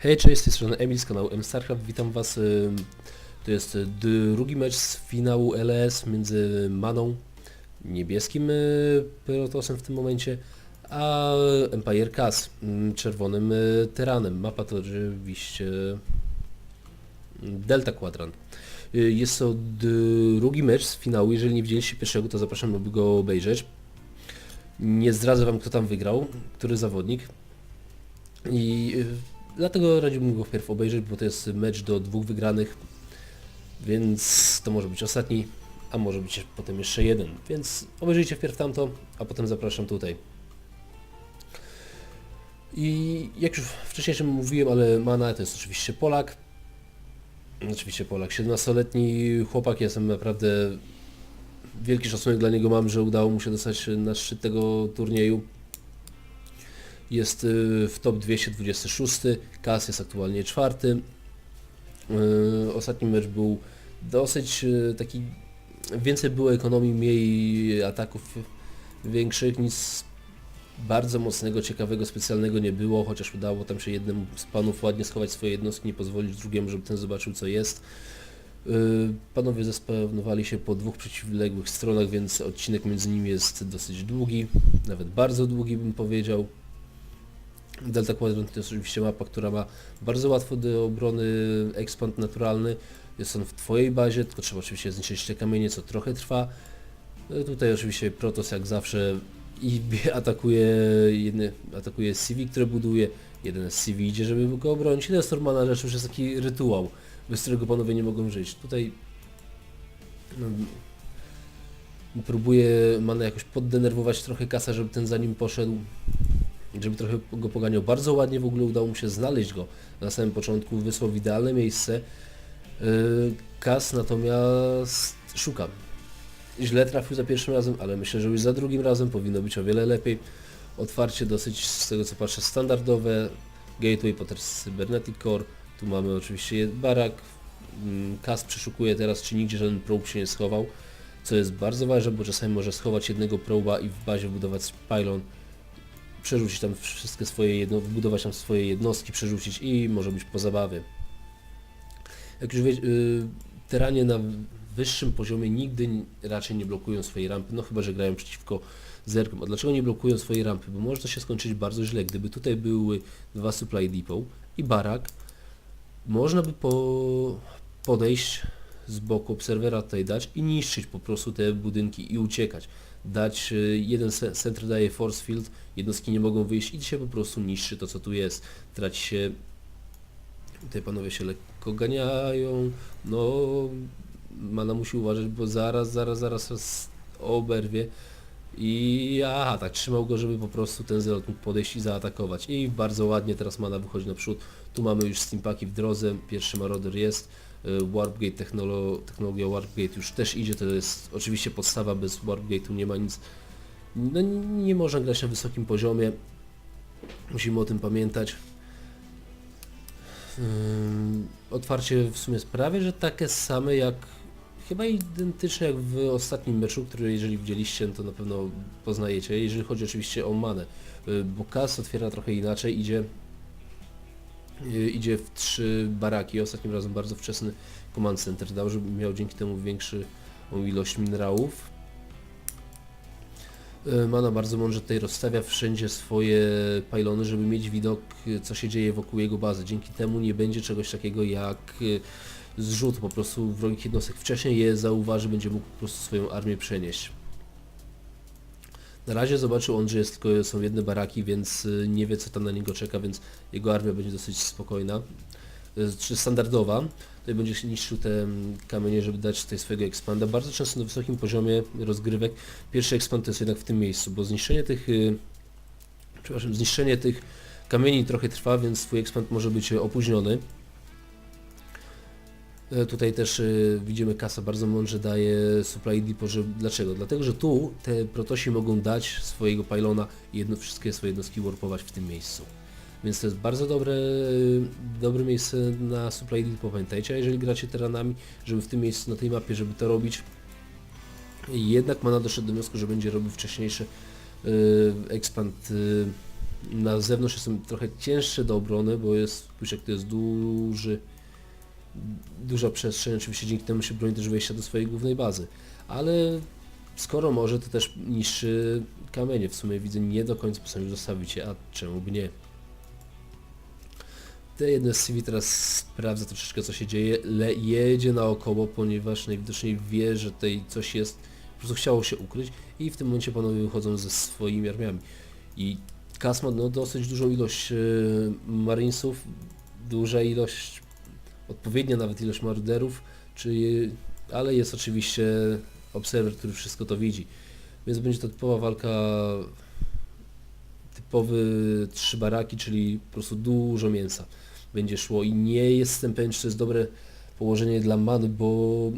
Hej, cześć, z tej strony Emil z kanału MStarcraft, witam was. ym, To jest y, drugi mecz z finału LS między Maną, niebieskim y, Protosem w tym momencie, a Empire Cass, ym, czerwonym y, Tyranem. Mapa to oczywiście y, Delta Quadrant. Y, Jest to drugi mecz z finału, jeżeli nie widzieliście pierwszego, to zapraszam, aby go obejrzeć. Nie zdradzę wam, kto tam wygrał, który zawodnik. I y, dlatego radziłbym go wpierw obejrzeć, bo to jest mecz do dwóch wygranych, więc to może być ostatni, a może być potem jeszcze jeden. Więc obejrzyjcie wpierw tamto, a potem zapraszam tutaj. I jak już wcześniej mówiłem, ale Mana to jest oczywiście Polak. Oczywiście Polak, 17-letni chłopak, jestem naprawdę wielki szacunek dla niego mam, że udało mu się dostać na szczyt tego turnieju. Jest y, w top 226, Kas jest aktualnie czwarty. Y, Ostatni mecz był dosyć y, taki, więcej było ekonomii, mniej ataków większych, nic bardzo mocnego, ciekawego, specjalnego nie było, chociaż udało tam się jednemu z panów ładnie schować swoje jednostki, nie pozwolić drugiemu, żeby ten zobaczył co jest. Panowie zespełnowali się po dwóch przeciwległych stronach, więc odcinek między nimi jest dosyć długi, nawet bardzo długi bym powiedział. Delta Quadrant to jest oczywiście mapa, która ma bardzo łatwo do obrony ekspand naturalny. Jest on w Twojej bazie, tylko trzeba oczywiście zniszczyć te kamienie, co trochę trwa. No Tutaj oczywiście Protoss jak zawsze i atakuje jedny, atakuje CV, które buduje, jeden z CV idzie, żeby go obronić. To jest normalna rzecz, już jest taki rytuał, bez którego panowie nie mogą żyć. Tutaj no, próbuje Mana jakoś poddenerwować trochę kasa, żeby ten za nim poszedł żeby trochę go poganiał. Bardzo ładnie w ogóle udało mu się znaleźć go na samym początku, wysłał w idealne miejsce. Yy, Kas natomiast szuka. Źle trafił za pierwszym razem, ale myślę, że już za drugim razem powinno być o wiele lepiej. Otwarcie dosyć, z tego co patrzę, standardowe. Gateway, potem Cybernetic Core. Tu mamy oczywiście barak. Mm, Kas przeszukuje teraz, czy nigdzie żaden probe się nie schował. Co jest bardzo ważne, bo czasami może schować jednego proba i w bazie budować pylon przerzucić tam wszystkie swoje jedno, wybudować tam swoje jednostki, przerzucić i może być po zabawie. Jak już wiecie, yy, teranie na wyższym poziomie nigdy raczej nie blokują swojej rampy, no chyba, że grają przeciwko zerkom. A dlaczego nie blokują swojej rampy? Bo może to się skończyć bardzo źle. Gdyby tutaj były dwa supply depot i barak, można by po, podejść z boku obserwera tutaj dać i niszczyć po prostu te budynki i uciekać. Dać y, jeden center daje force field, jednostki nie mogą wyjść i się po prostu niszczy to co tu jest. Traci się, tutaj panowie się lekko ganiają, no mana musi uważać, bo zaraz, zaraz, zaraz raz oberwie. I aha, tak trzymał go, żeby po prostu ten zelot mógł podejść i zaatakować. I bardzo ładnie teraz mana wychodzi naprzód. Tu mamy już steampaki w drodze, pierwszy marauder jest. Y, Warpgate, technolo technologia Warpgate już też idzie, to jest oczywiście podstawa, bez Warpgate'u nie ma nic. No nie można grać na wysokim poziomie. Musimy o tym pamiętać. Otwarcie w sumie jest prawie, że takie same jak chyba identyczne jak w ostatnim meczu, który jeżeli widzieliście, to na pewno poznajecie, jeżeli chodzi oczywiście o manę. Y, Bo Kas otwiera trochę inaczej, idzie idzie w trzy baraki. Ostatnim razem bardzo wczesny command center dał, żeby miał dzięki temu większą ilość minerałów. Y, Mana bardzo mądrze tutaj rozstawia wszędzie swoje pylony, żeby mieć widok co się dzieje wokół jego bazy. Dzięki temu nie będzie czegoś takiego jak y, zrzut po prostu wrogich jednostek. Wcześniej je zauważy, będzie mógł po prostu swoją armię przenieść. Na razie zobaczył on, że jest tylko są jedne baraki, więc y, nie wie co tam na niego czeka, więc jego armia będzie dosyć spokojna, czy standardowa. Tutaj będzie się niszczył te mm, kamienie, żeby dać tutaj swojego expanda. Bardzo często na wysokim poziomie rozgrywek pierwszy expand to jest jednak w tym miejscu, bo zniszczenie tych, y, przepraszam, zniszczenie tych kamieni trochę trwa, więc twój expand może być y, opóźniony. E, Tutaj też y, widzimy kasa bardzo mądrze daje supply depot, że, dlaczego? Dlatego, że tu te protosi mogą dać swojego pylona i jedno, wszystkie swoje jednostki warpować w tym miejscu. Więc to jest bardzo dobre, dobre miejsce na supply depot, pamiętajcie, jeżeli gracie teranami, żeby w tym miejscu, na tej mapie, żeby to robić, jednak mana doszedł do wniosku, że będzie robił wcześniejszy y, expand y, Na zewnątrz jestem trochę cięższy do obrony, bo jest, jak to jest duży, duża przestrzeń, oczywiście dzięki temu się broni też wejścia do swojej głównej bazy. Ale skoro może, to też niszczy kamienie. W sumie widzę, nie do końca postanowił zostawić je, a czemu by nie? Te jedne z CV teraz sprawdza troszeczkę co się dzieje, le jedzie naokoło, ponieważ najwidoczniej wie, że tutaj coś jest, po prostu chciało się ukryć i w tym momencie panowie wychodzą ze swoimi armiami. I Kas ma no, dosyć dużą ilość e, marinesów, duża ilość, odpowiednia nawet ilość maruderów, czy, ale jest oczywiście obserwer, który wszystko to widzi. Więc będzie to typowa walka, typowy trzy baraki, czyli po prostu dużo mięsa będzie szło i nie jestem pewien, czy to jest dobre położenie dla Many, bo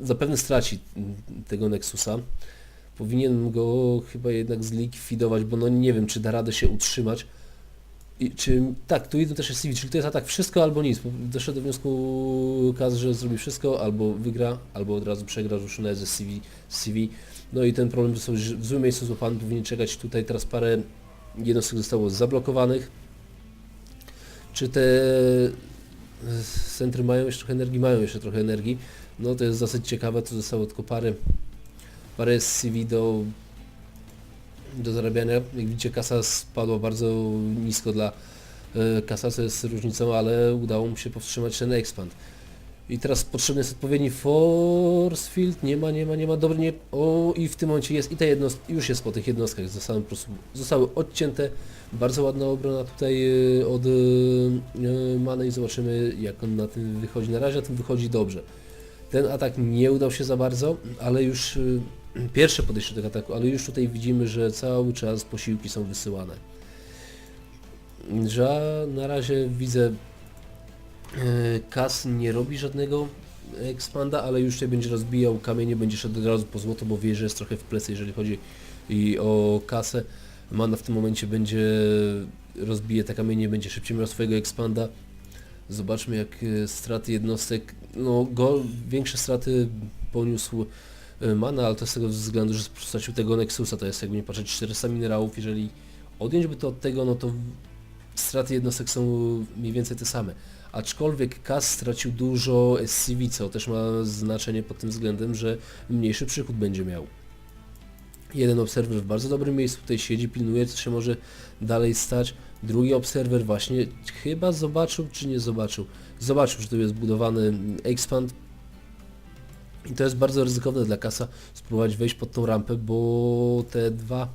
zapewne straci tego Nexusa. Powinien go chyba jednak zlikwidować, bo no nie wiem, czy da radę się utrzymać. I, czy, tak, tu idą też jest CV, czyli to jest atak wszystko albo nic. Doszedł do wniosku Kaz, że zrobi wszystko, albo wygra, albo od razu przegra, ruszy ze CV, CV. No i ten problem został w złym miejscu złapany, powinien czekać tutaj teraz parę jednostek zostało zablokowanych. Czy te e, centry mają jeszcze trochę energii? Mają jeszcze trochę energii. No to jest dosyć ciekawe, to zostało tylko parę, parę CV do, do zarabiania. Jak widzicie kasa spadła bardzo nisko dla e, kasa, co jest różnicą, ale udało mu się powstrzymać ten expand. I teraz potrzebny jest odpowiedni force field, nie ma, nie ma, nie ma, dobry, nie, o i w tym momencie jest i te jednostki, już jest po tych jednostkach, zostały po prostu, zostały odcięte, bardzo ładna obrona tutaj y, od y, Many i zobaczymy jak on na tym wychodzi, na razie na tym wychodzi dobrze. Ten atak nie udał się za bardzo, ale już pierwsze podejście do tego ataku, ale już tutaj widzimy, że cały czas posiłki są wysyłane. Że na razie widzę E, Kas nie robi żadnego expanda, ale już się będzie rozbijał kamienie, będzie szedł od razu po złoto, bo wie, że jest trochę w plecy, jeżeli chodzi i o kasę. Mana w tym momencie będzie rozbije te kamienie, będzie szybciej miał swojego expanda. Zobaczmy jak e, straty jednostek, no go, większe straty poniósł Mana, ale to z tego względu, że stracił tego Nexusa, to jest jakby nie patrzeć 400 minerałów, jeżeli odjąć by to od tego, no to straty jednostek są mniej więcej te same aczkolwiek Kas stracił dużo SCV, co też ma znaczenie pod tym względem, że mniejszy przychód będzie miał. Jeden obserwer w bardzo dobrym miejscu tutaj siedzi, pilnuje co się może dalej stać. Drugi obserwer właśnie chyba zobaczył, czy nie zobaczył. Zobaczył, że tu jest budowany expand. I to jest bardzo ryzykowne dla Kasa spróbować wejść pod tą rampę, bo te dwa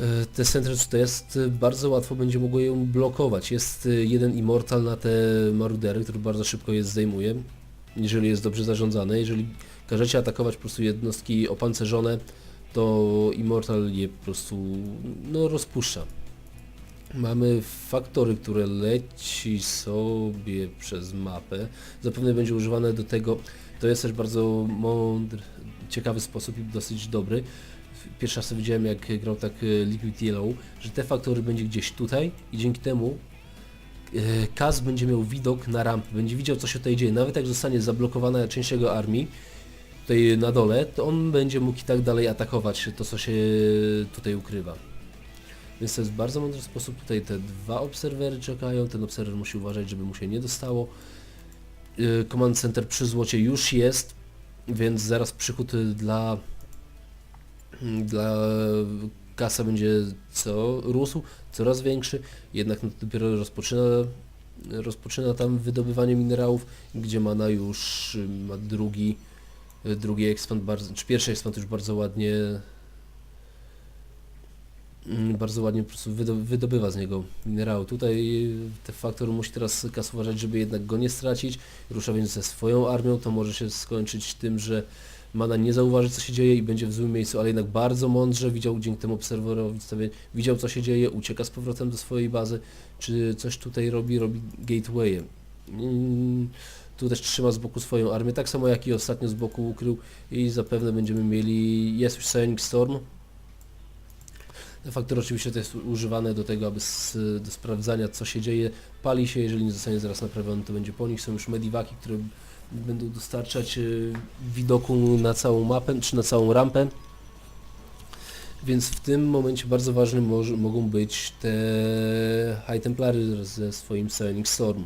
E, te centrum to jest, e, bardzo łatwo będzie mogło ją blokować. Jest e, jeden Immortal na te marudery, który bardzo szybko je zdejmuje, jeżeli jest dobrze zarządzane. Jeżeli każecie atakować po prostu jednostki opancerzone, to Immortal je po prostu no, rozpuszcza. Mamy faktory, które leci sobie przez mapę. Zapewne będzie używane do tego. To jest też bardzo mądry, ciekawy sposób i dosyć dobry pierwszy raz widziałem jak grał tak e, Liquid Yellow, że te faktory będzie gdzieś tutaj i dzięki temu e, Kaz będzie miał widok na rampę, będzie widział co się tutaj dzieje, nawet jak zostanie zablokowana część jego armii tutaj na dole, to on będzie mógł i tak dalej atakować to co się tutaj ukrywa. Więc to jest bardzo mądry sposób, tutaj te dwa obserwery czekają, ten obserwer musi uważać, żeby mu się nie dostało. E, command Center przy złocie już jest, więc zaraz przychód dla dla kasa będzie co rósł, coraz większy, jednak no, dopiero rozpoczyna, rozpoczyna tam wydobywanie minerałów, gdzie mana już ma drugi, drugi ekspand, czy pierwszy ekspand już bardzo ładnie bardzo ładnie po prostu wydobywa z niego minerału. Tutaj ten faktor musi teraz kas uważać, żeby jednak go nie stracić. Rusza więc ze swoją armią, to może się skończyć tym, że Mana nie zauważy co się dzieje i będzie w złym miejscu, ale jednak bardzo mądrze widział dzięki temu obserwerowi, widział co się dzieje, ucieka z powrotem do swojej bazy, czy coś tutaj robi, robi gatewayem. Mm, tu też trzyma z boku swoją armię, tak samo jak i ostatnio z boku ukrył i zapewne będziemy mieli, jest już Psionic Storm. Ten faktor oczywiście to jest używane do tego, aby z, do sprawdzania co się dzieje, pali się, jeżeli nie zostanie zaraz naprawiony to będzie po nich, są już mediwaki, które będą dostarczać y, widoku na całą mapę, czy na całą rampę. Więc w tym momencie bardzo ważne może, mogą być te High Templary ze swoim Psionic Storm.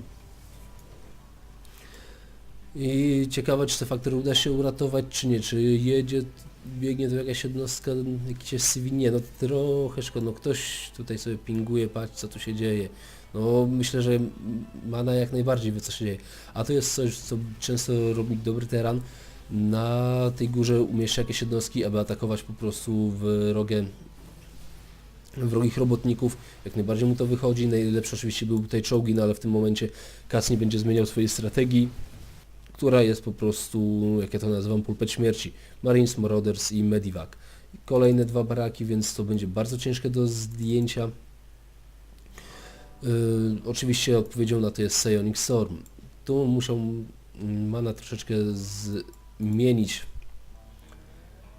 I ciekawe, czy te faktory uda się uratować, czy nie. Czy jedzie, biegnie tu jakaś jednostka, jakiś SCV? Nie, no trochę szkoda. No ktoś tutaj sobie pinguje, patrz co tu się dzieje. No myślę, że Mana jak najbardziej wie co się dzieje. A to jest coś, co często robi dobry teran. Na tej górze umieszcza jakieś jednostki, aby atakować po prostu w rogę wrogich robotników, jak najbardziej mu to wychodzi, najlepszy oczywiście był tutaj czołgi, no ale w tym momencie Kas nie będzie zmieniał swojej strategii, która jest po prostu, jak ja to nazywam, pulpet śmierci. Marines, Marauders i Medivac. Kolejne dwa baraki, więc to będzie bardzo ciężkie do zdjęcia. Yy, oczywiście odpowiedzią na to jest Psionic Storm. Tu muszą mm, Mana troszeczkę zmienić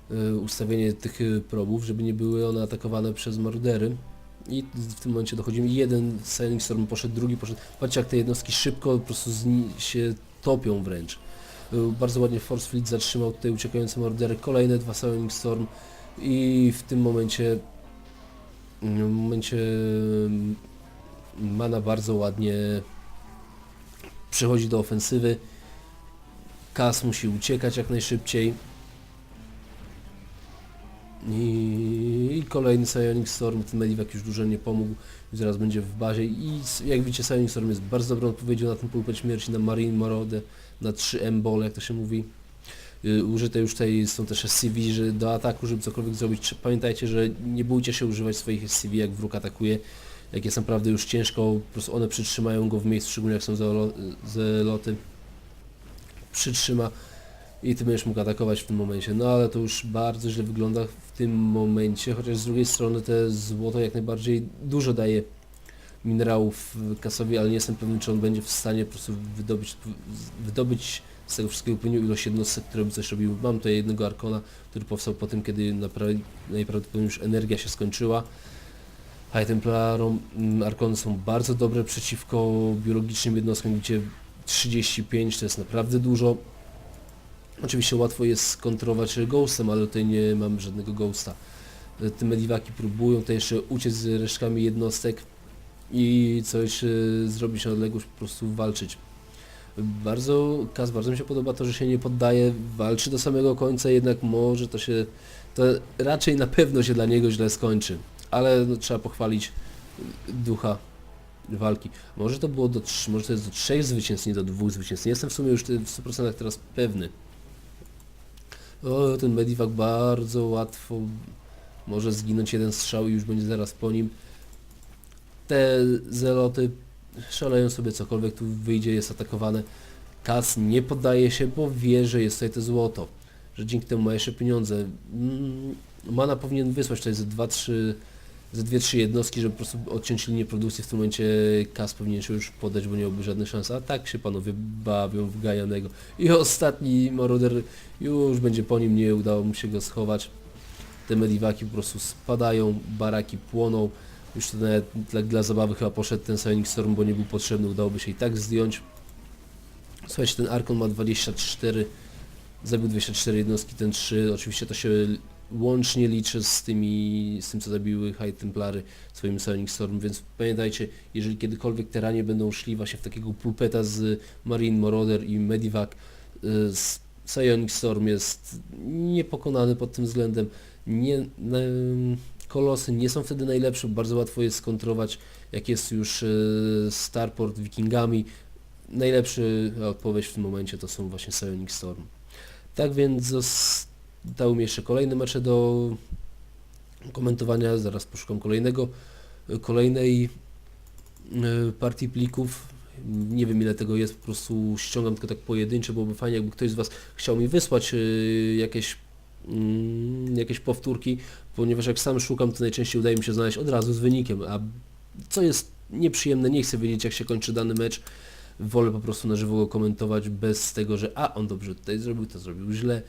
yy, ustawienie tych probów, żeby nie były one atakowane przez marudery. I w tym momencie dochodzimy. Jeden Psionic Storm poszedł, drugi poszedł. Patrzcie jak te jednostki szybko po prostu się topią wręcz. Bardzo ładnie Force Fleet zatrzymał tutaj uciekające mordery. Kolejne dwa Psionic Storm i w tym momencie w momencie mm, Mana bardzo ładnie przechodzi do ofensywy. Kas musi uciekać jak najszybciej. I kolejny Psionic Storm, ten Medivac już dużo nie pomógł, już zaraz będzie w bazie. I jak widzicie Psionic Storm jest bardzo dobrą odpowiedzią na ten pulpet śmierci, na Marine Morodę, na 3M Ball, jak to się mówi. Y, Użyte już tutaj są też SCV, że do ataku, żeby cokolwiek zrobić, pamiętajcie, że nie bójcie się używać swoich SCV, jak wróg atakuje, jak jest naprawdę już ciężko, po prostu one przytrzymają go w miejscu, szczególnie jak są zeloty, przytrzyma i ty będziesz mógł atakować w tym momencie, no ale to już bardzo źle wygląda w tym momencie, chociaż z drugiej strony te złoto jak najbardziej dużo daje minerałów kasowi, ale nie jestem pewny, czy on będzie w stanie po prostu wydobyć, wydobyć z tego wszystkiego odpowiednią ilość jednostek, które by coś robiły. Mam tutaj jednego Arkona, który powstał po tym, kiedy najprawdopodobniej już energia się skończyła. High Templarom mm, Arkony są bardzo dobre przeciwko biologicznym jednostkom, gdzie 35 to jest naprawdę dużo. Oczywiście łatwo jest skontrować Ghostem, ale tutaj nie mamy żadnego Ghosta. E, Te Medivaki próbują tutaj jeszcze uciec z resztkami jednostek i coś e, zrobić na odległość, po prostu walczyć. Bardzo, Kaz, bardzo mi się podoba to, że się nie poddaje, walczy do samego końca, jednak może to się, to raczej na pewno się dla niego źle skończy, ale no, trzeba pochwalić ducha walki. Może to było do, może to jest do trzech zwycięstw, nie do dwóch zwycięstw. Nie jestem w sumie już w 100% teraz pewny. O, ten Medivac bardzo łatwo może zginąć jeden strzał i już będzie zaraz po nim. Te zeloty szaleją sobie cokolwiek tu wyjdzie, jest atakowane. Kas nie poddaje się, bo wie, że jest tutaj to złoto. Że dzięki temu ma jeszcze pieniądze. Mm, Mana powinien wysłać tutaj ze 2-3 ze 2-3 jednostki, żeby po prostu odciąć linię produkcji. W tym momencie Kas powinien się już podać, bo nie miałby żadnych szans. A tak się panowie bawią w Gajanego. I ostatni Marauder już będzie po nim, nie udało mu się go schować. Te mediwaki po prostu spadają, baraki płoną. Już to nawet dla, dla zabawy chyba poszedł ten Psionic Storm, bo nie był potrzebny, udałoby się i tak zdjąć. Słuchajcie, ten Arkon ma 24, zabił 24 jednostki, ten 3, oczywiście to się łącznie liczy z tymi, z tym co zabiły High Templary swoim Psionic Storm, więc pamiętajcie, jeżeli kiedykolwiek teranie będą szli właśnie w takiego pulpeta z Marine Marauder i Medivac, y, z Psionic Storm jest niepokonany pod tym względem, nie, na, kolosy nie są wtedy najlepsze, bardzo łatwo jest skontrować, jak jest już y, Starport Wikingami. Najlepszy odpowiedź w tym momencie to są właśnie Psionic Storm. Tak więc zostały mi jeszcze kolejne mecze do komentowania, zaraz poszukam kolejnego, kolejnej y, partii plików. Nie wiem ile tego jest, po prostu ściągam tylko tak pojedyncze, byłoby fajnie jakby ktoś z Was chciał mi wysłać y, jakieś, mm, jakieś powtórki, ponieważ jak sam szukam, to najczęściej udaje mi się znaleźć od razu z wynikiem, a co jest nieprzyjemne, nie chcę wiedzieć jak się kończy dany mecz, wolę po prostu na żywo go komentować bez tego, że a on dobrze tutaj zrobił, to zrobił źle,